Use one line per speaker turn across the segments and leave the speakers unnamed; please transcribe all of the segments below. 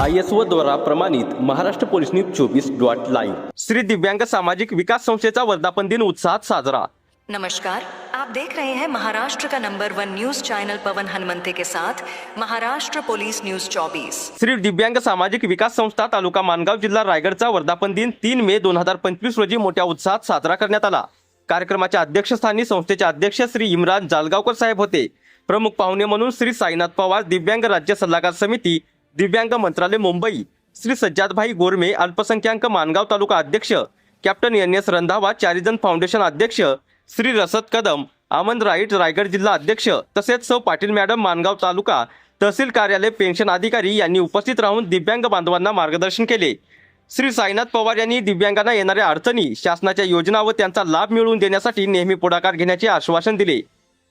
I S O द्वारा प्रमाणित Maharashtra police news चोवीस डॉट लाईव्ह. श्री दिव्यांग सामाजिक विकास संस्थेचा वर्धापन दिन उत्साहात साजरा.
नमस्कार. आप देख रहे हैं महाराष्ट्र का number one news channel Pavan Hanumante के साथ महाराष्ट्र पुलिस न्यूज 24
श्री दिव्यांग सामाजिक विकास संस्था तालुका मानगाव जिल्हा रायगडचा वर्धापन दिन तीन मे दोन हजार पंचवीस रोजी मोठ्या उत्साहात साजरा करण्यात आला. कार्यक्रमाच्या अध्यक्षस्थानी संस्थेचे अध्यक्ष श्री इम्रान जालगावकर साहेब होते. प्रमुख पाहुणे म्हणून श्री साईनाथ पवार दिव्यांग राज्य सल्लागार समिती दिव्यांग मंत्रालय मुंबई श्री सज्जादभाई गोरमे अल्पसंख्याक मानगाव तालुका अध्यक्ष कॅप्टन एन एस रंधावा चारिजन फाउंडेशन अध्यक्ष श्री रसद कदम आमंद राईट रायगड जिल्हा अध्यक्ष तसेच सौ पाटील मॅडम मानगाव तालुका तहसील कार्यालय पेन्शन अधिकारी यांनी उपस्थित राहून दिव्यांग बांधवांना मार्गदर्शन केले. श्री साईनाथ पवार यांनी दिव्यांगांना येणाऱ्या अडचणी शासनाच्या योजना व त्यांचा लाभ मिळवून देण्यासाठी नेहमी पुढाकार घेण्याचे आश्वासन दिले.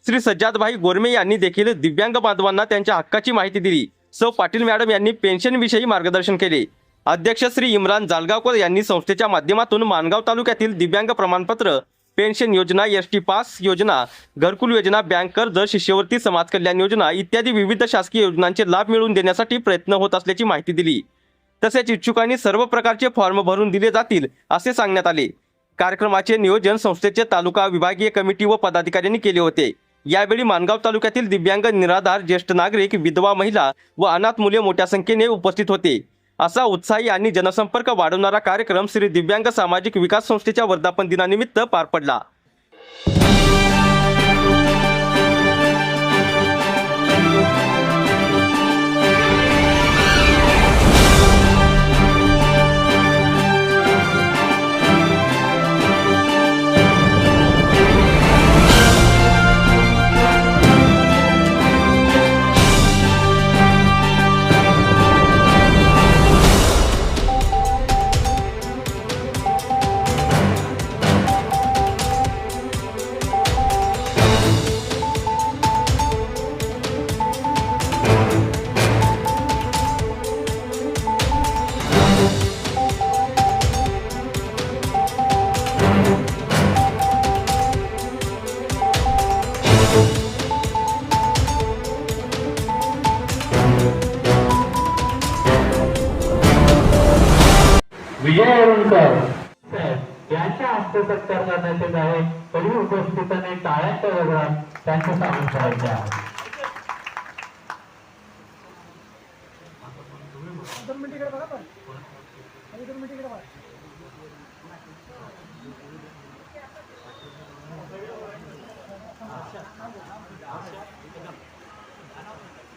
श्री सज्जादभाई गोरमे यांनी देखील दिव्यांग बांधवांना त्यांच्या हक्काची माहिती दिली. सौ. पाटील मॅडम यांनी पेन्शनविषयी मार्गदर्शन केले. अध्यक्ष श्री इम्रान जालगावकर यांनी संस्थेच्या माध्यमातून मानगाव तालुक्यातील दिव्यांग प्रमाणपत्र पेन्शन योजना एस टी पास योजना घरकुल योजना बँक कर्ज शिष्यवृत्ती समाज कल्याण योजना इत्यादी विविध शासकीय योजनांचे लाभ मिळवून देण्यासाठी प्रयत्न होत असल्याची माहिती दिली. तसेच इच्छुकांनी सर्व प्रकारचे फॉर्म भरून दिले जातील असे सांगण्यात आले. कार्यक्रमाचे नियोजन संस्थेचे तालुका विभागीय कमिटी व पदाधिकाऱ्यांनी केले होते. यावेळी मानगाव तालुक्यातील दिव्यांग निराधार ज्येष्ठ नागरिक विधवा महिला व अनाथ मुले मोठ्या संख्येने उपस्थित होते. असा उत्साही आणि जनसंपर्क वाढवणारा कार्यक्रम श्री दिव्यांग सामाजिक विकास संस्थेच्या वर्धापन दिनानिमित्त पार पडला.
विजय अरुणकर यांच्या हस्ते सत्कार करण्यात येत आहे तरी उपस्थितांनी टाळ्यांच्या गजरात त्यांचे स्वागत करायचे आहे.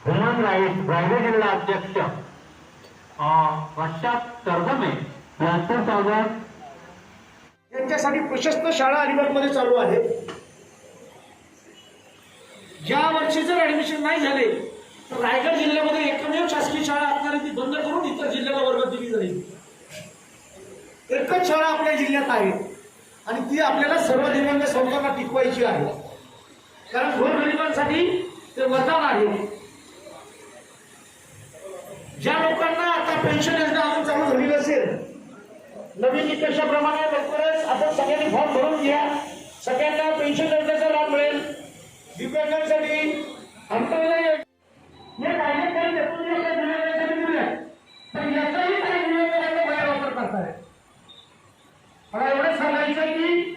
ह्युमन राईट रायगड जिल्हा अध्यक्ष वर्षात प्रशांत
यांच्यासाठी प्रशस्त शाळा अलिबागमध्ये चालू आहे. ज्या वर्षी जर ऍडमिशन नाही झाले तर रायगड जिल्ह्यामध्ये एकमेव शासकीय शाळा असणारी ती बंद करून इतर जिल्ह्याला वर्ग दिली जाईल. एकच शाळा आपल्या जिल्ह्यात आहे आणि ती आपल्याला सर्व दिव्यांग संस्थांना टिकवायची आहे. कारण गोरगरिबांसाठी ते वरदान आहे. ज्या लोकांना आता पेन्शन योजना अजून चालू झालेली असेल नवीन निकषाप्रमाणे लवकरच आपण सगळ्यांनी फॉर्म भरून घ्या. सगळ्यांना पेन्शन योजनेचा लाभ मिळेल. दिव्यांगांसाठी अंतर्गत काही आपल्या दिव्यांगांसाठी पण याचाही काही दिव्यांगांना गैरवापर करतायत मला एवढंच सांगायचं की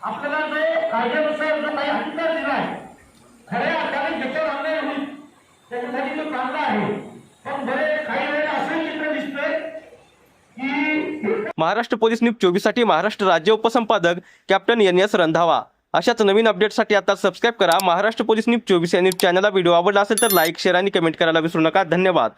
आपल्याला जो कायद्यानुसार जो काही अधिकार दिला आहे खऱ्या अर्थाने ज्याच्यावर अन्याय होईल त्याच्यासाठी जो चांगला आहे. पण बरे
महाराष्ट्र पोलीस न्यूज चोवीससाठी महाराष्ट्र राज्य उपसंपादक कॅप्टन एन एस रंधावा अशाच नवीन अपडेटसाठी आता सबस्क्राईब करा. महाराष्ट्र पोलीस न्यूज चोवीस या न्यूज चॅनलला व्हिडिओ आवडला असेल तर लाईक शेअर आणि कमेंट करायला विसरू नका. धन्यवाद.